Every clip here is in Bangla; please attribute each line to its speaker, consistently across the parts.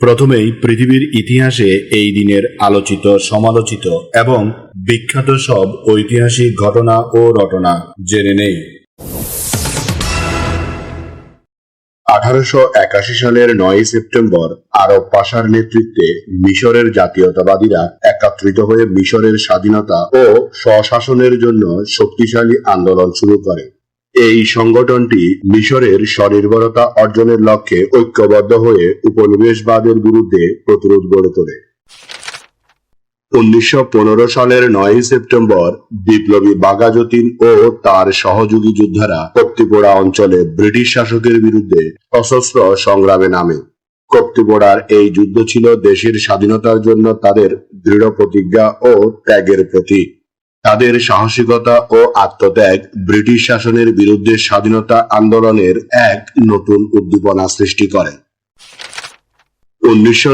Speaker 1: প্রথমেই পৃথিবীর ইতিহাসে এই দিনের আলোচিত, সমালোচিত এবং বিখ্যাত সব ঐতিহাসিক ঘটনা ও রটনা জেনে নেই। আঠারোশো একাশি সালের নয় সেপ্টেম্বর আরব পাশার নেতৃত্বে মিশরের জাতীয়তাবাদীরা একত্রিত হয়ে মিশরের স্বাধীনতা ও স্বশাসনের জন্য শক্তিশালী আন্দোলন শুরু করে। এই সংগঠনটি মিশরের স্বনির্ভরতা অর্জনের লক্ষ্যে ঐক্যবদ্ধ হয়ে উপনিবেশবাদের বিরুদ্ধে প্রতিরোধ গড়ে তোলে। উনিশশো পনেরো সালের নয় সেপ্টেম্বর বিপ্লবী বাগাজতিন ও তার সহযোগী যোদ্ধারা কপ্তিপোড়া অঞ্চলে ব্রিটিশ শাসকের বিরুদ্ধে সশস্ত্র সংগ্রামে নামে। কপ্তিপোড়ার এই যুদ্ধ ছিল দেশের স্বাধীনতার জন্য তাদের দৃঢ় প্রতিজ্ঞা ও ত্যাগের প্রতীক। তাদের সাহসিকতা ও আত্মত্যাগ ব্রিটিশ শাসনের বিরুদ্ধে স্বাধীনতা আন্দোলনের এক নতুন উদ্দীপনা সৃষ্টি করে। উনিশশো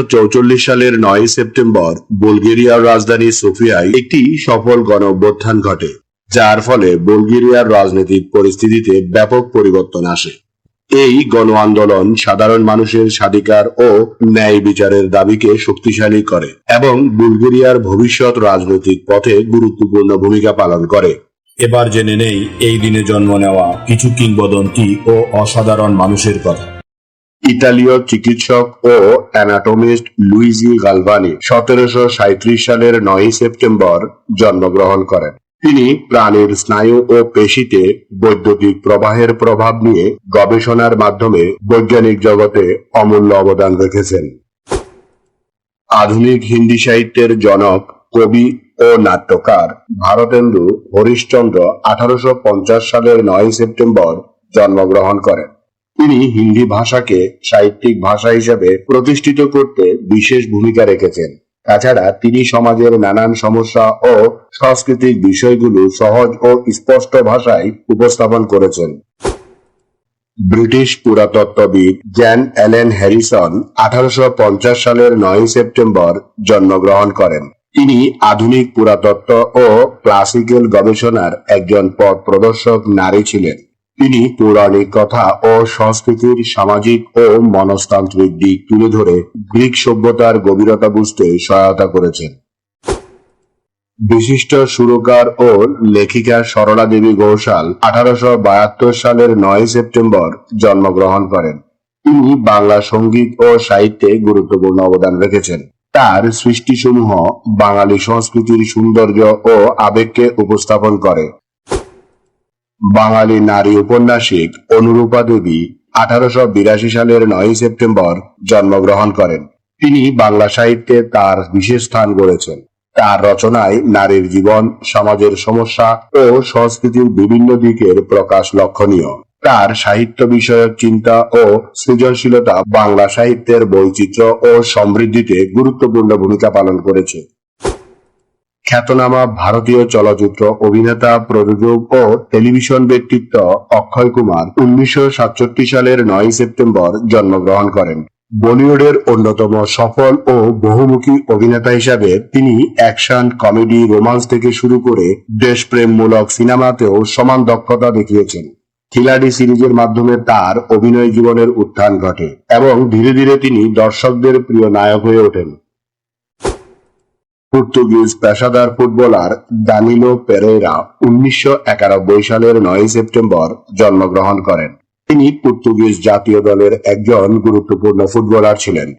Speaker 1: সালের নয় সেপ্টেম্বর বুলগেরিয়ার রাজধানী সোফিয়ায় একটি সফল গণ ঘটে, যার ফলে বুলগেরিয়ার রাজনৈতিক পরিস্থিতিতে ব্যাপক পরিবর্তন আসে। এই গণ আন্দোলন সাধারণ মানুষের স্বাধিকার ও ন্যায় বিচারের দাবিকে শক্তিশালী করে এবং বুলগেরিয়ার ভবিষ্যৎ রাজনৈতিক পথে গুরুত্বপূর্ণ ভূমিকা পালন করে। এবার জেনে নেই এই দিনে জন্ম নেওয়া কিছু কিংবদন্তি ও অসাধারণ মানুষের কথা। ইতালীয় চিকিৎসক ও অ্যানাটমিস্ট লুইজি গালভানি সতেরোশো সালের নয় সেপ্টেম্বর জন্মগ্রহণ করেন। তিনি প্রাণের স্নায়ু ও পেশিতে বৈদ্যুতিক প্রবাহের প্রভাব নিয়ে গবেষণার মাধ্যমে বৈজ্ঞানিক জগতে অমূল্য অবদান রেখেছেন। আধুনিক হিন্দি সাহিত্যের জনক, কবি ও নাট্যকার ভারতেন্দু হরিশ্চন্দ্র আঠারোশো পঞ্চাশ সালের নয় সেপ্টেম্বর জন্মগ্রহণ করেন। তিনি হিন্দি ভাষাকে সাহিত্যিক ভাষা হিসেবে প্রতিষ্ঠিত করতে বিশেষ ভূমিকা রেখেছেন। তাছাড়া তিনি সমাজের নানান সমস্যা ও সাংস্কৃতিক বিষয়গুলো সহজ ও স্পষ্ট ভাষায় উপস্থাপন করেছেন। ব্রিটিশ পুরাতত্ত্ববিদ জ্যান অ্যালেন হ্যারিসন আঠারোশ পঞ্চাশ সালের নয় সেপ্টেম্বর জন্মগ্রহণ করেন। তিনি আধুনিক পুরাতত্ত্ব ও ক্লাসিক্যাল গবেষণার একজন পথ প্রদর্শক নারী ছিলেন। তিনি পৌরাণিক কথা ও সংস্কৃতির সামাজিক ও মনস্তান্ত্রিক দিক তুলে ধরে গ্রিক সভ্যতার গভীরতা বুঝতে সহায়তা করেছেন। বিশিষ্ট সুরকার ও লেখিকা সরলা দেবী ঘোষাল আঠারোশো বাহাত্তর সালের নয় সেপ্টেম্বর জন্মগ্রহণ করেন। তিনি বাংলা সংগীত ও সাহিত্যে গুরুত্বপূর্ণ অবদান রেখেছেন। তার সৃষ্টিসমূহ বাঙালি সংস্কৃতির সৌন্দর্য ও আবেগকে উপস্থাপন করে। বাঙালি নারী উপন্যাসিক অনুরূপা দেবী আঠারোশো বিরাশি সালের নয় সেপ্টেম্বর জন্মগ্রহণ করেন। তিনি বাংলা সাহিত্যে তার বিশেষ স্থান গড়েছেন। তার রচনায় নারীর জীবন, সমাজের সমস্যা ও সংস্কৃতির বিভিন্ন দিকের প্রকাশ লক্ষণীয়। তার সাহিত্য বিষয়ক চিন্তা ও সৃজনশীলতা বাংলা সাহিত্যের বৈচিত্র্য ও সমৃদ্ধিতে গুরুত্বপূর্ণ ভূমিকা পালন করেছে। খ্যাতনামা ভারতীয় চলচ্চিত্র অভিনেতা, প্রযোজক ও টেলিভিশন ব্যক্তিত্ব অক্ষয় কুমার উনিশশো সালের নয় সেপ্টেম্বর জন্মগ্রহণ করেন। বলিউডের অন্যতম সফল ও বহুমুখী অভিনেতা হিসাবে তিনি অ্যাকশন, কমেডি, রোমান্স থেকে শুরু করে দেশপ্রেমমূলক সিনেমাতেও সমান দক্ষতা দেখিয়েছেন। খিলাড়ি সিরিজের মাধ্যমে তার অভিনয় জীবনের উত্থান ঘটে এবং ধীরে ধীরে তিনি দর্শকদের প্রিয় নায়ক হয়ে ওঠেন। পর্তুগিজ পেশাদার ফুটবলার দানিলো পেরেরা উনিশশো একানব্বই সালের নয় সেপ্টেম্বর জন্মগ্রহণ করেন। তিনি পর্তুগিজ জাতীয় দলের একজন গুরুত্বপূর্ণ ফুটবলার ছিলেন।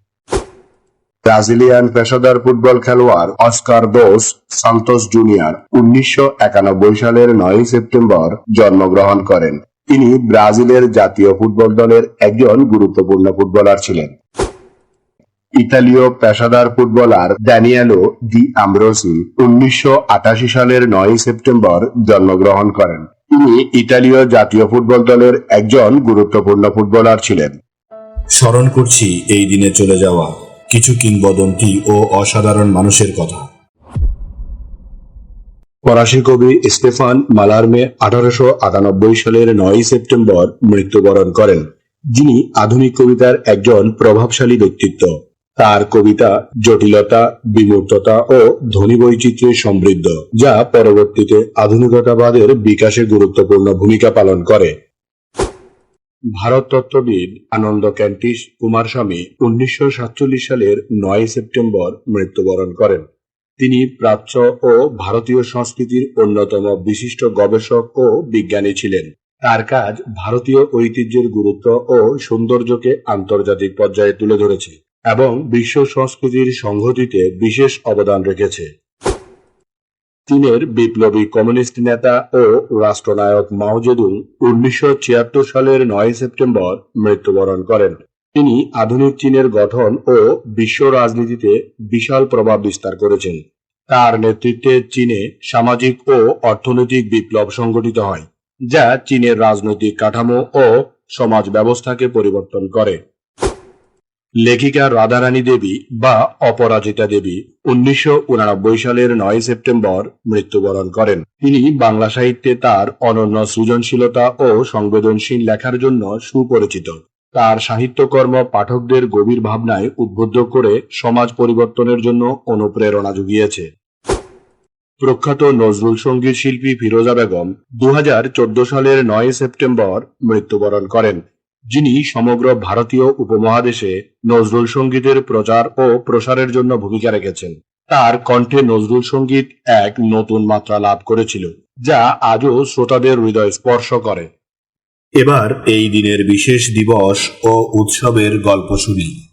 Speaker 1: ব্রাজিলিয়ান পেশাদার ফুটবল খেলোয়াড় অস্কার দোস সান্তোস জুনিয়র উনিশশো একানব্বই সালের নয় সেপ্টেম্বর জন্মগ্রহণ করেন। তিনি ব্রাজিলের জাতীয় ফুটবল দলের একজন গুরুত্বপূর্ণ ফুটবলার ছিলেন। ইতালীয় পেশাদার ফুটবলার ড্যানিয়েলো ডি আম্ব্রোসি উনিশশো সালের নয় সেপ্টেম্বর জন্মগ্রহণ করেন। তিনি ইতালীয় জাতীয় ফুটবল দলের একজন গুরুত্বপূর্ণ ফুটবলার ছিলেন। স্মরণ করছি এই দিনে চলে যাওয়া
Speaker 2: কিছু কিংবদন্তি ও অসাধারণ মানুষের কথা।
Speaker 1: ফরাসি কবি স্টেফান মালার্মে আঠারোশো আটানব্বই সালের নয় সেপ্টেম্বর মৃত্যুবরণ করেন। যিনি আধুনিক কবিতার একজন প্রভাবশালী ব্যক্তিত্ব। তার কবিতা জটিলতা, বিমূর্ততা ও ধ্বনি বৈচিত্র্যে সমৃদ্ধ, যা পরবর্তীতে আধুনিকতাবাদের বিকাশে গুরুত্বপূর্ণ ভূমিকা পালন করে। ভারত তত্ত্ববিদ আনন্দ ক্যান্টিস কুমারস্বামী উনিশশো সাতচল্লিশ সালের নয় সেপ্টেম্বর মৃত্যুবরণ করেন। তিনি প্রাচ্য ও ভারতীয় সংস্কৃতির অন্যতম বিশিষ্ট গবেষক ও বিজ্ঞানী ছিলেন। তার কাজ ভারতীয় ঐতিহ্যের গুরুত্ব ও সৌন্দর্যকে আন্তর্জাতিক পর্যায়ে তুলে ধরেছে। এবং বিশ্ব সংস্কৃতির সংহতিতে বিশেষ অবদান রেখেছে। চীনের বিপ্লবী কমিউনিস্ট নেতা ও রাষ্ট্রনায়ক মাও জেদুং উনিশশো সালের নয় সেপ্টেম্বর মৃত্যুবরণ করেন। তিনি আধুনিক চীনের গঠন ও বিশ্ব রাজনীতিতে বিশাল প্রভাব বিস্তার করেছেন। তার নেতৃত্বে চীনে সামাজিক ও অর্থনৈতিক বিপ্লব সংগঠিত হয়, যা চীনের রাজনৈতিক কাঠামো ও সমাজ ব্যবস্থাকে পরিবর্তন করে। লেখিকা রাধারানী দেবী বা অপরাজিতা দেবী উনিশশো সালের নয় সেপ্টেম্বর মৃত্যুবরণ করেন। তিনি বাংলা সাহিত্যে তার অনন্য সৃজনশীলতা ও সংবেদনশীল লেখার জন্য সুপরিচিত। তার সাহিত্যকর্ম পাঠকদের গভীর ভাবনায় উদ্বুদ্ধ করে সমাজ পরিবর্তনের জন্য অনুপ্রেরণা জুগিয়েছে। প্রখ্যাত নজরুল সংগীত শিল্পী ফিরোজা বেগম দু হাজার চোদ্দ সালের নয় সেপ্টেম্বর মৃত্যুবরণ করেন। যিনি সমগ্র ভারতীয় উপমহাদেশে নজরুল সঙ্গীতের প্রচার ও প্রসারের জন্য ভূমিকা রেখেছেন। তার কণ্ঠে নজরুল সংগীত এক নতুন মাত্রা লাভ করেছিল, যা আজও শ্রোতাদের হৃদয় স্পর্শ করে।
Speaker 2: এবার এই দিনের বিশেষ দিবস ও উৎসবের গল্প শুনি।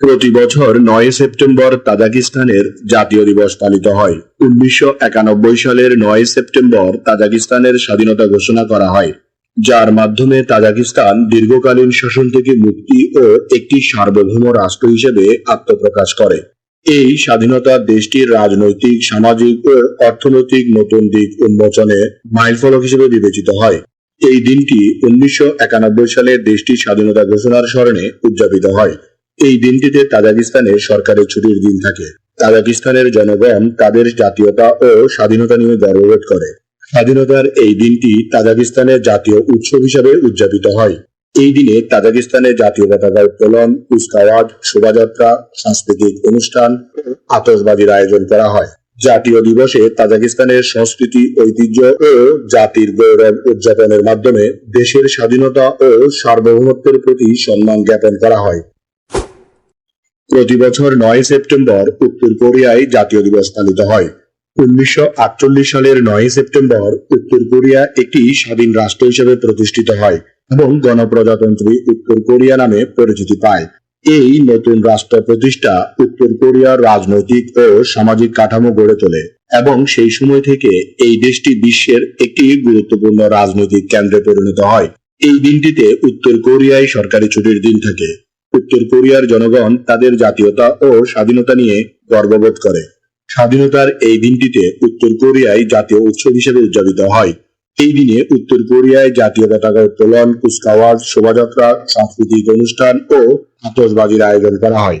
Speaker 1: প্রতি বছর নয় সেপ্টেম্বর তাজাকিস্তানের জাতীয় দিবস পালিত হয়। উনিশশো একানব্বই সালের নয় সেপ্টেম্বর তাজাকিস্তানের স্বাধীনতা ঘোষণা করা হয়। যার মাধ্যমে তাজাকিস্তান দীর্ঘকালীন শাসন থেকে মুক্তি ও একটি সার্বভৌম রাষ্ট্র হিসেবে আত্মপ্রকাশ করে। এই স্বাধীনতা দেশটির রাজনৈতিক, সামাজিক ও অর্থনৈতিক নতুন দিক উন্মোচনে মাইলফলক হিসেবে বিবেচিত হয়। এই দিনটি উনিশশো একানব্বই সালে দেশটির স্বাধীনতা ঘোষণার স্মরণে উদযাপিত হয়। এই দিনটিতে তাজাকিস্তানে সরকারের ছুটির দিন থাকে। তাজাকিস্তানের জনগণ তাদের জাতীয়তা ও স্বাধীনতা নিয়ে গর্ববোধ করে। স্বাধীনতার এই দিনটি তাজাকিস্তানের জাতীয় উৎসব হিসাবে উদযাপিত হয়। এই দিনে তাজাকিস্তানের জাতীয় পতাকা উত্তোলন কুচকাওয়াজ শোভাযাত্রা, সাংস্কৃতিক অনুষ্ঠান আতসবাজির আয়োজন করা হয়। জাতীয় দিবসে তাজাকিস্তানের সংস্কৃতি, ঐতিহ্য ও জাতির গৌরব উদযাপনের মাধ্যমে দেশের স্বাধীনতা ও সার্বভৌমত্বের প্রতি সম্মান জ্ঞাপন করা হয়। প্রতি বছর নয় সেপ্টেম্বর উত্তর কোরিয়ায় জাতীয় দিবস পালিত হয়। উনিশশো আটচল্লিশ সালের নয় সেপ্টেম্বর উত্তর কোরিয়া একটি স্বাধীন রাষ্ট্র হিসেবে প্রতিষ্ঠিত হয় এবং গণপ্রজাতন্ত্রী উত্তর কোরিয়া নামে পরিচিতি পায়। এই নতুন রাষ্ট্র প্রতিষ্ঠা উত্তর কোরিয়ার রাজনৈতিক ও সামাজিক কাঠামো গড়ে তোলে এবং সেই সময় থেকে এই দেশটি বিশ্বের একটি গুরুত্বপূর্ণ রাজনৈতিক কেন্দ্রে পরিণত হয়। এই দিনটিতে উত্তর কোরিয়ায় সরকারি ছুটির দিন থাকে। উত্তর কোরিয়ার জনগণ তাদের জাতীয়তা ও স্বাধীনতা নিয়ে গর্ববোধ করে। স্বাধীনতার এই দিনটিতে উত্তর কোরিয়ায় জাতীয় উৎসব হিসেবে উদযাপিত হয়। এই দিনে উত্তর কোরিয়ায় জাতীয় পতাকা উত্তোলন, কুচকাওয়াজ, শোভাযাত্রা, সাংস্কৃতিক অনুষ্ঠান ও আতসবাজির আয়োজন করা হয়।